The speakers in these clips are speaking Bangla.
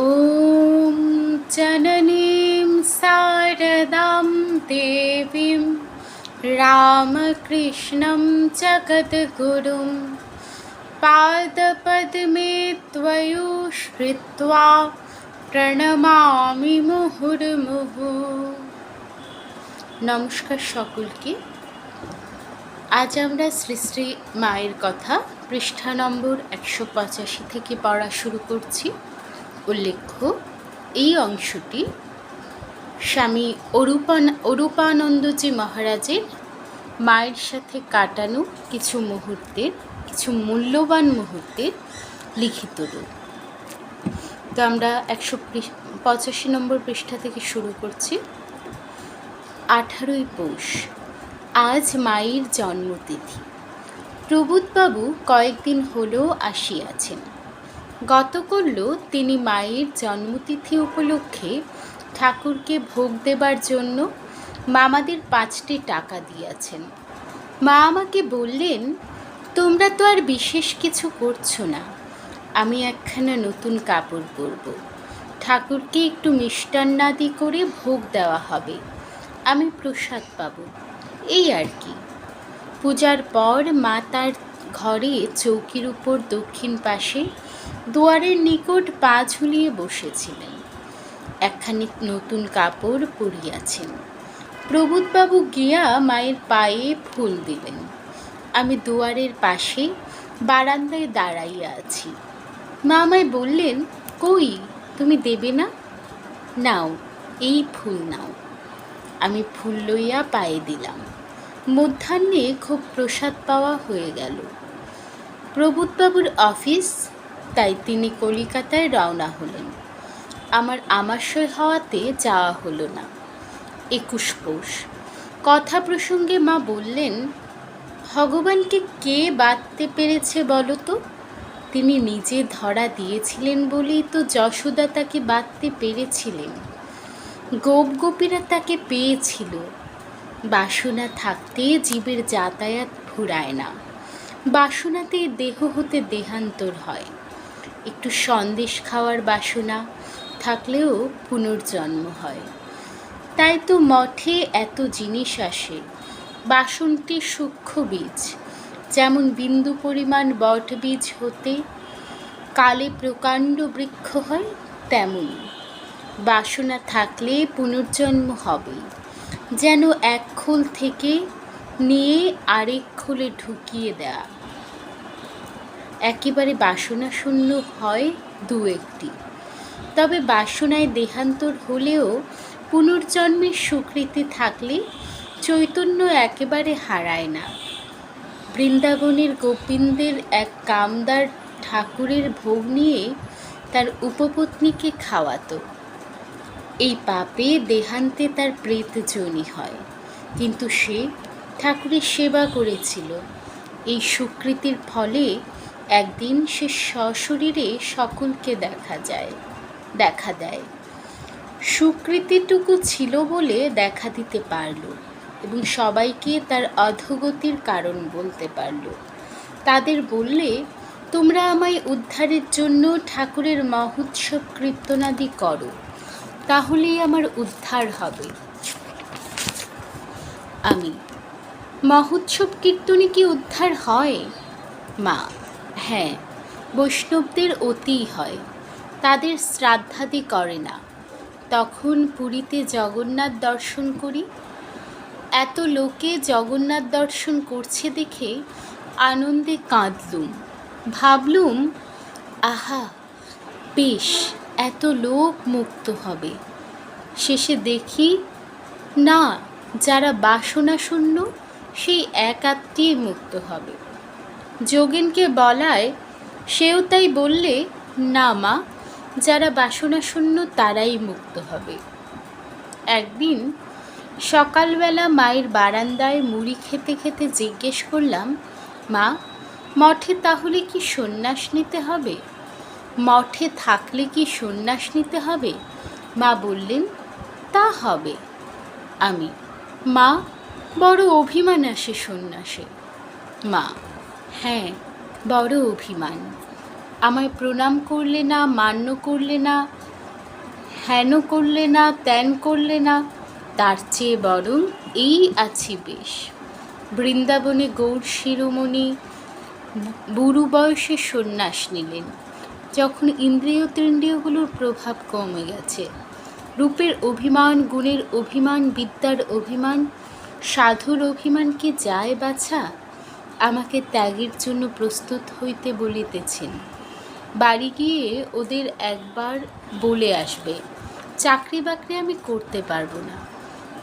ॐ जननीं शारदां देवीं रामकृष्णं जगद्गुरुं पादपद्मे त्वयुश्रित्वा প্রণমামি মুহুর্মুহু নমস্কার সকলকে আজ আমরা শ্রী শ্রী মায়ের কথা পৃষ্ঠা নম্বর একশো পঁচাশি থেকে পড়া শুরু করছি উল্লেখ্য, এই অংশটি স্বামী অরূপান, অরূপানন্দজি মহারাজের মায়ের সাথে কাটানো কিছু মুহূর্তের, কিছু মূল্যবান মুহূর্তের লিখিত রূপ। তো আমরা একশো পঁচাশি নম্বর পৃষ্ঠা থেকে শুরু করছি। আঠারোই পৌষ, আজ মায়ের জন্মতিথি। প্রবোধবাবু কয়েকদিন হলো আসিয়াছেন। গতকল্য তিনি মায়ের জন্মতিথি উপলক্ষে ঠাকুরকে ভোগ দেবার জন্য মামাদের পাঁচটি টাকা দিয়েছেন। মা আমাকে বললেন, তোমরা তো আর বিশেষ কিছু করছ না, আমি একখানা নতুন কাপড় পরব। ঠাকুরকে একটু মিষ্টান্নাদি করে ভোগ দেওয়া হবে, আমি প্রসাদ পাব। এই আর কি। পূজার পর মা তার ঘরে চৌকির উপর দক্ষিণ পাশে দুয়ারের নিকট পা ঝুলিয়ে বসেছিলেন। একখানি নতুন কাপড় পরিয়াছেন। প্রবোধবাবু গিয়া মায়ের পায়ে ফুল দিলেন। আমি দুয়ারের পাশে বারান্দায় দাঁড়াইয়া আছি। মা আমায় বললেন, কই, তুমি দেবে না? নাও, এই ফুল নাও। আমি ফুল লইয়া পায়ে দিলাম। মধ্যাহ্নে খুব প্রসাদ পাওয়া হয়ে গেল। প্রবোধবাবুর অফিস তাই তিনি কলিকাতায় রওনা হলেন। আমার আমাশয় হওয়াতে যাওয়া হলো না। একুশ পৌষ। কথা প্রসঙ্গে মা বললেন, ভগবানকে কে বাঁধতে পেরেছে বলো তো? তিনি নিজে ধরা দিয়েছিলেন বলেই তো যশোদা তাকে বাঁধতে পেরেছিলেন। গোপ গোপীরা তাকে পেয়েছিল। বাসনা থাকতে জীবের যাতায়াত ফুরায় না। বাসনাতে দেহ হতে দেহান্তর হয়। একটু সন্দেশ খাওয়ার বাসনা থাকলেও পুনর্জন্ম হয়। তাই তো মঠে এত জিনিস আসে বাসনটি সূক্ষ্ম বীজ, যেমন বিন্দু পরিমাণ বট বীজ হতে কালে প্রকাণ্ড বৃক্ষ হয় তেমনই বাসনা থাকলে পুনর্জন্ম হবেই যেন এক খোল থেকে নিয়ে আরেক খোলে ঢুকিয়ে দেয়া। একেবারে বাসনা শূন্য হয় দু একটি। তবে বাসনায় দেহান্তর হলেও পুনর্জন্মের স্বীকৃতি থাকলে চৈতন্য একেবারে হারায় না। বৃন্দাবনের গোবিন্দের এক কামদার ঠাকুরের ভোগ নিয়ে তার উপপত্নীকে খাওয়াতো। এই পাপে দেহান্তে তার প্রেত প্রেতজনী হয়, কিন্তু সে ঠাকুরের সেবা করেছিল। এই স্বীকৃতির ফলে একদিন সে সশরীরে সকলকে দেখা যায়, দেখা দেয়। সুকৃতিটুকু ছিল বলে দেখা দিতে পারল এবং সবাইকে তার অধোগতির কারণ বলতে পারল। তাদের বললে, তোমরা আমায় উদ্ধারের জন্য ঠাকুরের মহোৎসব কীর্তনাদি করো, তাহলেই আমার উদ্ধার হবে। আমি, মহোৎসব কীর্তনে কি উদ্ধার হয়? মা হ্যাঁ বৈষ্ণবদের অতিই হয়, তাদের শ্রাদ্ধাদি করে না। তখন পুরীতে জগন্নাথ দর্শন করি। এত লোকে জগন্নাথ দর্শন করছে দেখে আনন্দে কাঁদলুম। ভাবলুম, আহা, বেশ, এত লোক মুক্ত হবে। শেষে দেখি, না, যারা বাসনা শূন্য সেই এক আত্মীয় মুক্ত হবে। যোগেনকে বলায়, সেও তাই বললে, না মা, যারা বাসনা শূন্য তারাই মুক্ত হবে। একদিন সকালবেলা মায়ের বারান্দায় মুড়ি খেতে খেতে জিজ্ঞেস করলাম, মা, মঠে তাহলে কি সন্ন্যাস নিতে হবে? মঠে থাকলে কি সন্ন্যাস নিতে হবে? মা বললেন, তা হবে। আমি, মা, বড় অভিমান আসে সন্ন্যাসে। মা হ্যাঁ বড় অভিমান। আমায় প্রণাম করলে না, মান্য করলে না, হেন করলে না, ত্যান করলে না, তার চেয়ে বরং এই আছি বেশ। বৃন্দাবনে গৌর শিরোমণি, বুড়ো বয়সে সন্ন্যাস নিলেন। যখন ইন্দ্রিয় তৃন্দ্রিয়গুলোর প্রভাব কমে গেছে, রূপের অভিমান, গুণের অভিমান, বিদ্যার অভিমান, সাধুর অভিমান কি যায় বাছা? আমাকে ত্যাগের জন্য প্রস্তুত হইতে বলিতেছেন। বাড়ি গিয়ে ওদের একবার বলে আসবে, চাকরি বাকরি আমি করতে পারব না।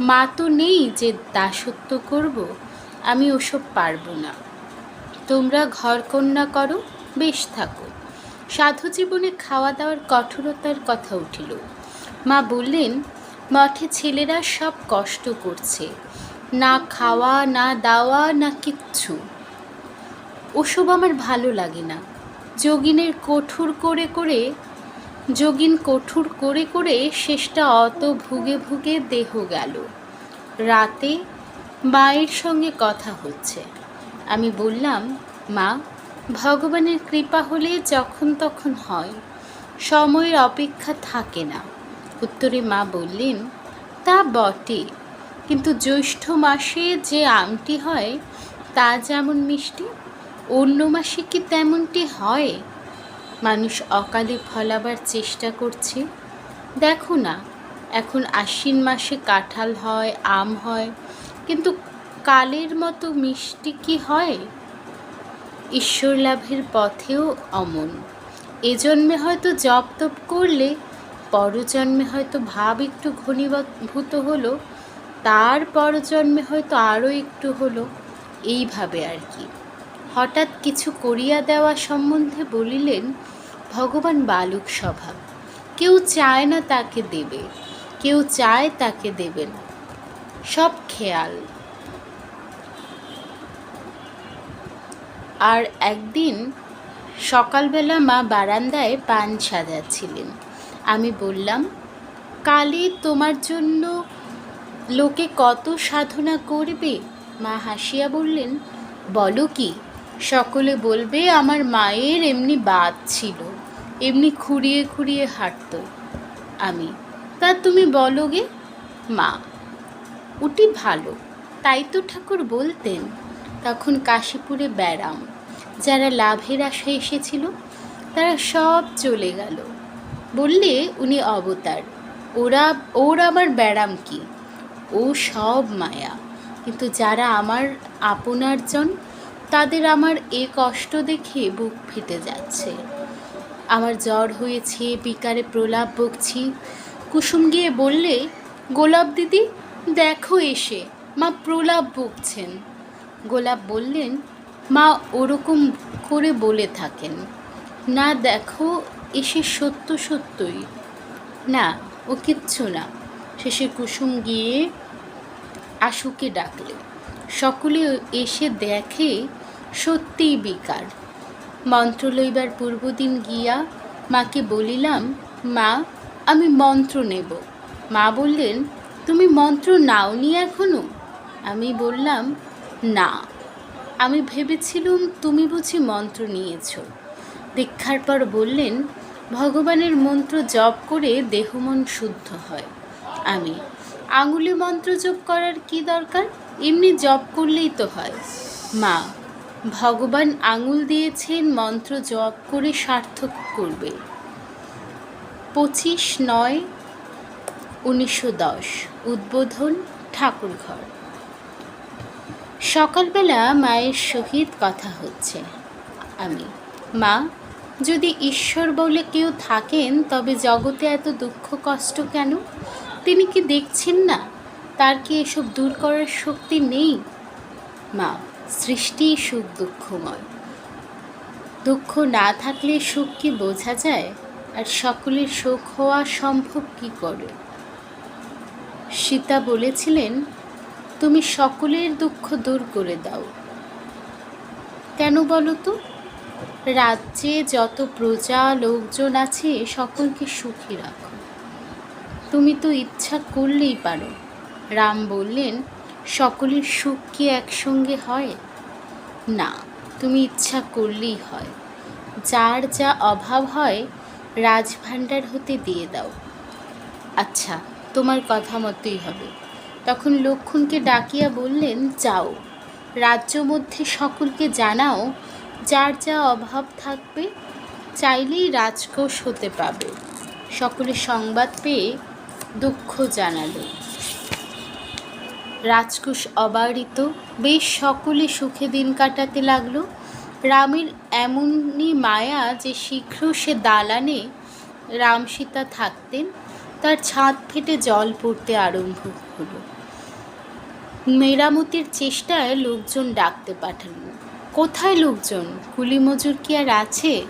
মা তো নেই যে দাসত্ব করব, আমি ওসব পারব না। তোমরা ঘর কন্যা করো, বেশ থাকো। সাধু জীবনে খাওয়া দাওয়ার কঠোরতার কথা উঠিল। মা বললেন, মঠে ছেলেরা সব কষ্ট করছে। না খাওয়া, না দাওয়া, না কিচ্ছু। ওসব আমার ভালো লাগে না। যোগিনের কঠোর করে করে, যোগিন কঠোর করে করে শেষটা অত ভুগে ভুগে দেহ গেল। রাতে মায়ের সঙ্গে কথা হচ্ছে। আমি বললাম, মা, ভগবানের কৃপা হলে যখন তখন হয়। সময়ের অপেক্ষা থাকে না। উত্তরে মা বললেন, তা বটে। কিন্তু জ্যৈষ্ঠ মাসে যে আমটি হয়, তা যেমন মিষ্টি অন্য মাসে কি তেমনটি হয়? মানুষ অকালে ফলাবার চেষ্টা করছে। দেখো না, এখন আশ্বিন মাসে কাঁঠাল হয়, আম হয়, কিন্তু কালের মতো মিষ্টি কি হয়? ঈশ্বর লাভের পথেও অমন। এ জন্মে হয়তো জপ তপ করলে পরজন্মে হয়তো ভাব একটু ঘনীভূত হলো, তার পরজন্মে হয়তো আরও একটু হলো, এইভাবে আর কি। হঠাৎ কিছু করিয়া দেওয়া সম্বন্ধে বলিলেন, ভগবান বালক স্বভাব কেউ চায় না তাকে দেবে, কেউ চায় তাকে দেবেন সব খেয়াল। আর একদিন সকালবেলা মা বারান্দায় পান সাজাচ্ছিলেন। আমি বললাম কালে তোমার জন্য লোকে কত সাধনা করবে? মা হাসিয়া বললেন, বলো কি সকলে বলবে, আমার মায়ের এমনি বাদ ছিল, এমনি খুঁড়িয়ে খুঁড়িয়ে হাঁটত আমি। তা তুমি বলো গে, মা, উটি ভালো, তাই তো ঠাকুর বলতেন। তখন কাশীপুরে ব্যারাম, যারা লাভের আশায় এসেছিল, তারা সব চলে গেল। বললে, উনি অবতার, ওরা, ওর আবার ব্যারাম কি? ও সব মায়া। কিন্তু যারা আমার, আপনারজন তাদের আমার এ কষ্ট দেখে বুক ফেটে যাচ্ছে। আমার জ্বর হয়েছে, বিকারে প্রলাপ বকছি। কুসুম গিয়ে বললে, গোলাপ দিদি, দেখো এসে, মা প্রলাপ বকছেন। গোলাপ বললেন, মা ওরকম করে বলে থাকেন। না দেখো, এসে সত্য সত্যই। না, ও কিচ্ছু না। শেষে কুসুম গিয়ে আশুকে ডাকলে। সকলে এসে দেখে সত্যিই বিকার। মন্ত্র লইবার পূর্বদিন গিয়া মাকে বলিলাম, মা, আমি মন্ত্র নেব। মা বললেন, তুমি মন্ত্র নাওনি এখনও? আমি বললাম, না। আমি ভেবেছিলুম তুমি বুঝি মন্ত্র নিয়েছ। দীক্ষার পর বললেন, ভগবানের মন্ত্র জপ করে দেহমন শুদ্ধ হয়। আমি, আঙুলে মন্ত্র জপ করার কি দরকার? এমনি জপ করলেই তো হয়। মা, ভগবান আঙুল দিয়েছেন মন্ত্র জপ করে সার্থক করবে। পঁচিশ নয়, উনিশশো দশ, উদ্বোধন ঠাকুরঘর। সকালবেলা মায়ের সহিত কথা হচ্ছে। আমি, মা, যদি ঈশ্বর বলে কেউ থাকেন তবে জগতে এত দুঃখ কষ্ট কেন? তিনি কি দেখছেন না? তার কি এসব দূর করার শক্তি নেই? মা, সৃষ্টি সুখ দুঃখময়। দুঃখ না থাকলে সুখ কি বোঝা যায়? আর সকলের সুখ হওয়া সম্ভব কি করে? সীতা বলেছিলেন, তুমি সকলের দুঃখ দূর করে দাও। কেন বলো তো? রাজ্যে যত প্রজা, লোকজন আছে, সকলকে সুখী রাখো। তুমি তো ইচ্ছা করলেই পারো। রাম বললেন, সকলের সুখ কি একসঙ্গে হয়? না, তুমি ইচ্ছা করলেই হয়। যার যা অভাব হয়, রাজভাণ্ডার হতে দিয়ে দাও। আচ্ছা তোমার কথা মতোই হবে। তখন লক্ষণকে ডাকিয়া বললেন, যাও রাজ্য মধ্যে সকলকে জানাও, যার যা অভাব থাকবে, চাইলেই রাজকোষ হতে পাবে। সকলে সংবাদ পেয়ে দুঃখ জানালো। রাজকোষ অবারিত, বেশ সকলে সুখে দিন কাটাতে লাগল। রামের এমনই মায়া যে শীঘ্র সে দালানে রাম সীতা থাকতেন, তার ছাদ ফেটে জল পড়তে আরম্ভ হলো। মেরামতির চেষ্টায় লোকজন ডাকতে পাঠানো কোথায় লোকজন? কুলি মজুর কি আর আছে?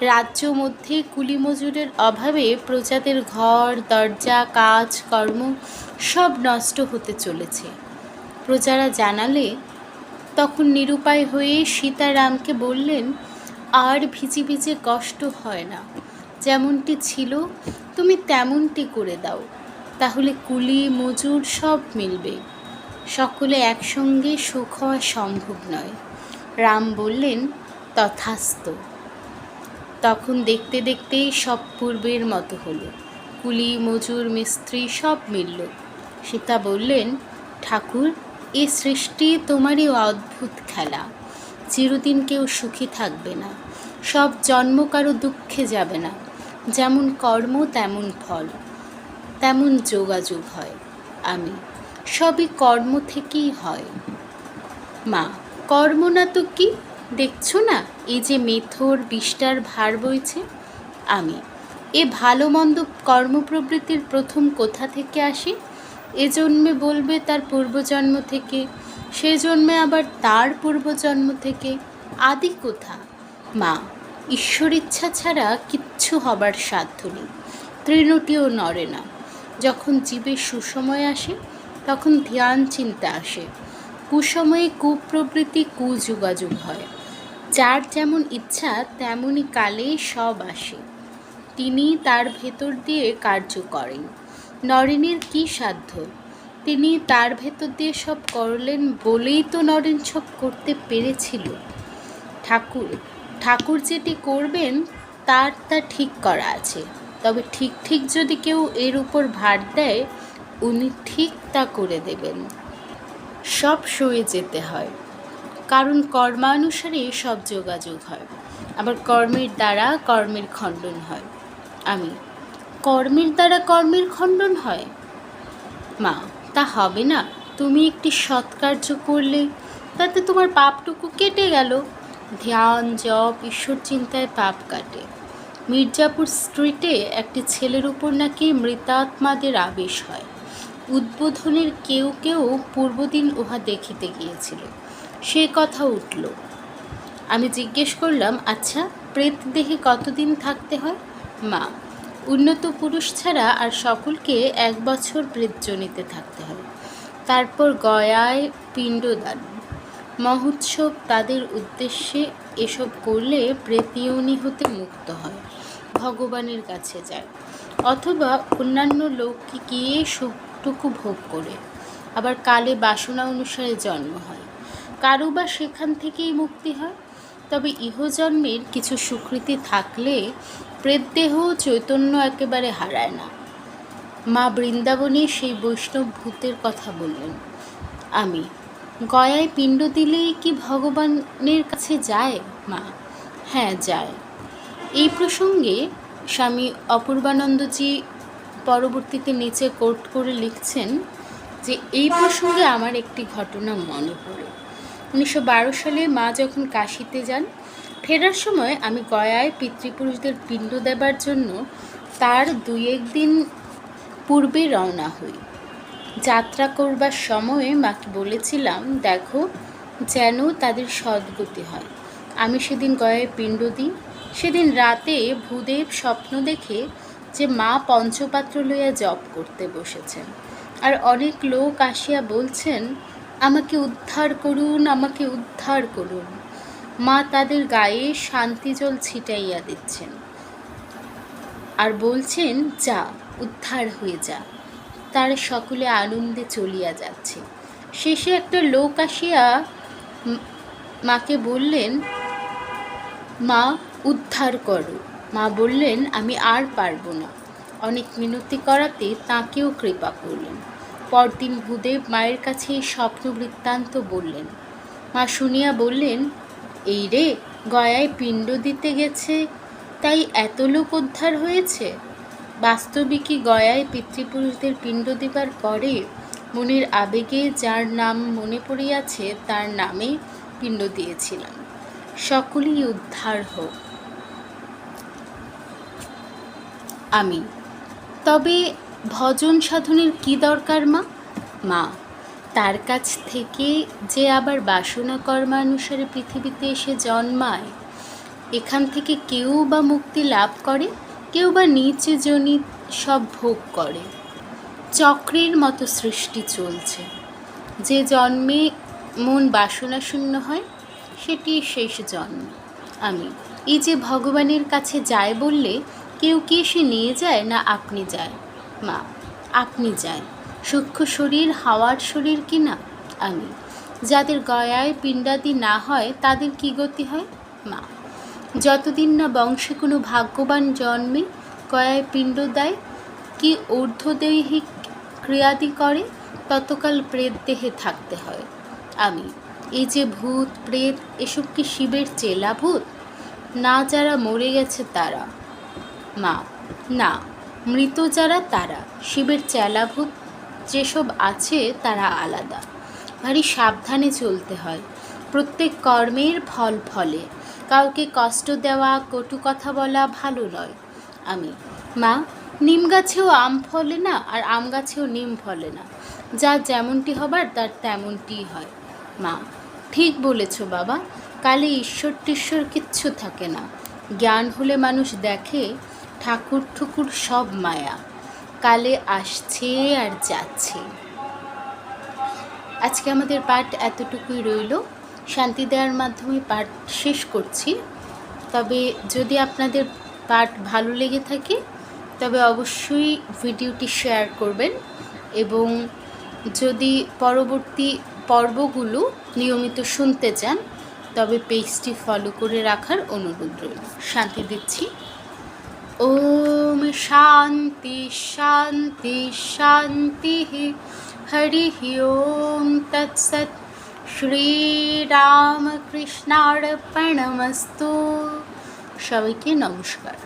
রাজ্য মধ্যে কুলি মজুরের অভাবে প্রজাদের ঘর, দরজা, কাজ, কর্ম সব নষ্ট হতে চলেছে। প্রজারা জানালে, তখন নিরুপায় হয়ে সীতারামকে বললেন, আর ভিজে ভিজে কষ্ট হয় না। যেমনটি ছিল, তুমি তেমনটি করে দাও। তাহলে কুলি, মজুর সব মিলবে। সকলে একসঙ্গে সুখ হওয়া সম্ভব নয়। রাম বললেন, তথাস্ত। তখন দেখতে দেখতেই সব পূর্বের মতো হলো। কুলি, মজুর, মিস্ত্রি সব মিলল। সীতা বললেন, ঠাকুর এই সৃষ্টি তোমারই অদ্ভুত খেলা। চিরদিন কেউ সুখী থাকবে না। সব জন্ম কারও দুঃখে যাবে না। যেমন কর্ম, তেমন ফল। তেমন যোগাযোগ হয়। আমি, সবই কর্ম থেকেই হয়। মা, কর্ম না তো কি? দেখছ না, এই যে মেথর বিষ্টার ভার বইছে? আমি। এ ভালো মন্দ কর্মপ্রবৃত্তির প্রথম কোথা থেকে আসে? এ জন্মে বলবে তার পূর্বজন্ম থেকে, সে জন্মে আবার তার পূর্বজন্ম থেকে। আদি কোথা? মা, ঈশ্বর ইচ্ছা ছাড়া কিচ্ছু হবার সাধ্য নেই। তৃণটিও নড়ে না। যখন জীবের সুসময় আসে, তখন ধ্যান চিন্তা আসে। কুসময়ে কুপ্রবৃত্তি, কুযোগাযোগ হয়। যার যেমন ইচ্ছা তেমনই কালে সব আসে। তিনি তার ভেতর দিয়ে কার্য করেন। নরেনের কি সাধ্য? তিনি তার ভেতর দিয়ে সব করলেন বলেই তো নরেন সব করতে পেরেছিল। ঠাকুর ঠাকুর যেটি করবেন, তার তা ঠিক করা আছে। তবে ঠিক ঠিক যদি কেউ এর উপর ভার দেয়, উনি ঠিক তা করে দেবেন। সব সয়ে যেতে হয়। কারণ কর্মানুসারে সব যোগাযোগ হয়। আবার কর্মের দ্বারা কর্মের খণ্ডন হয়। আমি, কর্মের দ্বারা কর্মের খণ্ডন হয়? মা, তা হবে না। তুমি একটি সৎকার্য করলে, তাতে তোমার পাপটুকু কেটে গেল। ধ্যান, জপ, ঈশ্বর চিন্তায় পাপ কাটে। মির্জাপুর স্ট্রিটে একটি ছেলের উপর নাকি মৃতাত্মাদের আবেশ হয়। উদ্বোধনের কেউ কেউ পূর্বদিন উহা দেখিতে গিয়েছিল। সে কথা উঠল। আমি জিজ্ঞেস করলাম আচ্ছা প্রেত দেহে কতদিন থাকতে হয়? মা, উন্নত পুরুষ ছাড়া আর সকলকে এক বছর প্রেতজনিতে থাকতে হয়। তারপর গয়ায় পিণ্ডদান। মহোৎসব তাদের উদ্দেশ্যে এসব করলে প্রেতিয়নি হতে মুক্ত হয়, ভগবানের কাছে যায়। অথবা অন্যান্য লোককে গিয়ে সুখটুকু ভোগ করে। আবার কালে বাসনা অনুসারে জন্ম হয়। কারও বা সেখান থেকেই মুক্তি হয়। তবে ইহজন্মের কিছু সুকৃতি থাকলে প্রেতদেহ চৈতন্য একেবারে হারায় না। মা বৃন্দাবনে সেই বৈষ্ণব ভূতের কথা বললেন, আমি গয়ায় পিণ্ড দিলেই কি ভগবানের কাছে যায় মা? হ্যাঁ যায়। এই প্রসঙ্গে স্বামী অপূর্বানন্দজি পরবর্তীতে নিচে কোট করে লিখছেন যে, এই প্রসঙ্গে আমার একটি ঘটনা মনে পড়ে। উনিশশো বারো সালে মা যখন কাশিতে যান, ফেরার সময় আমি গয়ায় পিতৃপুরুষদের পিণ্ড দেবার জন্য তার দুই একদিন পূর্বে রওনা হই। যাত্রা করবার সময়ে মাকে বলেছিলাম, দেখো যেন তাদের সদ্গতি হয়। আমি সেদিন গয়ায় পিণ্ড দিই। সেদিন রাতে ভূদেব স্বপ্ন দেখে যে মা পঞ্চপাত্র লইয়া জপ করতে বসেছেন। আর অনেক লোক আসিয়া বলছেন আমাকে উদ্ধার করুন, আমাকে উদ্ধার করুন। মা তাদের গায়ে শান্তি জল ছিটাইয়া দিচ্ছেন। আর বলছেন, যা, উদ্ধার হয়ে যা। তার সকলে আনন্দে চলিয়া যাচ্ছে। শেষে একটা লোক আসিয়া মাকে বললেন, মা, উদ্ধার করো। মা বললেন, আমি আর পারব না। অনেক মিনতি করাতে তাকেও কৃপা করলেন। পরদিন ভূদেব মায়ের কাছে এই স্বপ্ন বৃত্তান্ত বললেন। মা শুনিয়া বললেন, এই রে, গয়ায় পিণ্ড দিতে গেছে, তাই এত লোক উদ্ধার হয়েছে? বাস্তবিকই গয়ায় পিতৃপুরুষদের পিণ্ড দিবার পরে মনের আবেগে যার নাম মনে পড়িয়াছে, তার নামে পিণ্ড দিয়েছিলাম। সকলেই উদ্ধার হোক। আমি তবে ভজন সাধনের কি দরকার, মা? মা, তার কাছ থেকে যে আবার বাসনা কর্মানুসারে পৃথিবীতে এসে জন্মায়, এখান থেকে কেউ বা মুক্তি লাভ করে, কেউ বা নিচে জনিত সব ভোগ করে। চক্রের মতো সৃষ্টি চলছে। যে জন্মে মন বাসনা শূন্য হয়, সেটি শেষ জন্ম। আমি, এই যে ভগবানের কাছে যায় বললে, কেউ কি এসে নিয়ে যায় না আপনি যায়? মা আপনি যায় সূক্ষ্ম শরীর, হাওয়ার শরীর কি না? আমি। যাদের গয়ায় পিণ্ডাদি না হয়, তাদের কি গতি হয়? মা। যতদিন না বংশে কোনো ভাগ্যবান জন্মে গয়ায় পিণ্ড দেয়, কি ঊর্ধ্বদৈহিক ক্রিয়াদি করে, ততকাল প্রেত দেহে থাকতে হয়। আমি। এই যে ভূত, প্রেত, এসব কি শিবের চেলা ভূত? না যারা মরে গেছে তারা। মা। না। মৃত যারা তারা, শিবের চেলাভূত যেসব আছে তারা আলাদা। ভারী সাবধানে চলতে হয়। প্রত্যেক কর্মের ফল ফলে। কাউকে কষ্ট দেওয়া, কটু কথা বলা ভালো নয়। আমি, মা, নিম গাছেও আম ফলে না, আর আম গাছেও নিম ফলে না। যা যেমনটি হবার, তার তেমনটিই হয়। মা, ঠিক বলেছ বাবা। কালে ঈশ্বর টিশ্বর কিচ্ছু থাকে না। জ্ঞান হলে মানুষ দেখে ঠাকুর ঠুকুর সব মায়া। কালে আসছে আর যাচ্ছে। আজকে আমাদের পাঠ এতটুকুই রইল। শান্তি দেওয়ার মাধ্যমে পাঠ শেষ করছি। তবে যদি আপনাদের পাঠ ভালো লেগে থাকে, তবে অবশ্যই ভিডিওটি শেয়ার করবেন এবং যদি পরবর্তী পর্বগুলো নিয়মিত শুনতে চান, তবে পেজটি ফলো করে রাখার অনুরোধ রইল। শান্তি দিচ্ছি। ওম শান্তি শান্তি শান্তি হরি ওম তৎসৎ শ্রীরামকৃষ্ণার্পণমস্তু সবাইকে নমস্কার